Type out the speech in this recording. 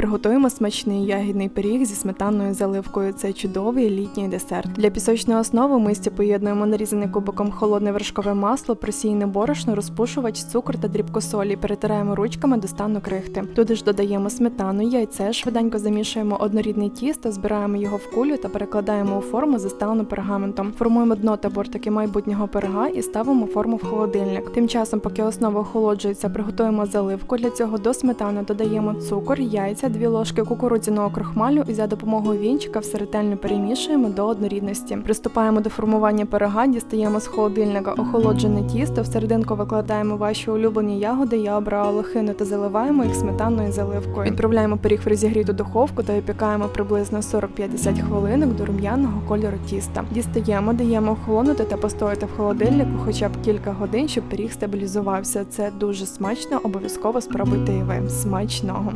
Приготуємо смачний ягідний пиріг зі сметанною заливкою. Це чудовий літній десерт. Для пісочної основи в мисці поєднуємо нарізане кубиком холодне вершкове масло, просійне борошно, розпушувач, цукор та дрібку солі. Перетираємо ручками до стану крихти. Туди ж додаємо сметану, яйце, швиденько замішуємо однорідне тісто, збираємо його в кулю та перекладаємо у форму заставлену пергаментом. Формуємо дно та бортики майбутнього пирога і ставимо форму в холодильник. Тим часом, поки основа охолоджується, приготуємо заливку. Для цього до сметани додаємо цукор, яйця, дві ложки кукурудзяного крохмалю і за допомогою вінчика все ретельно перемішуємо до однорідності. Приступаємо до формування пирога, дістаємо з холодильника охолоджене тісто, всерединку викладаємо ваші улюблені ягоди. Я обрала лохину та заливаємо їх сметанною заливкою. Відправляємо пиріг в розігріту духовку та випікаємо приблизно 40-50 хвилинок до рум'яного кольору тіста. Дістаємо, даємо охолонути та постояти в холодильнику хоча б кілька годин, щоб пиріг стабілізувався. Це дуже смачно. Обов'язково спробуйте і ви. Смачного!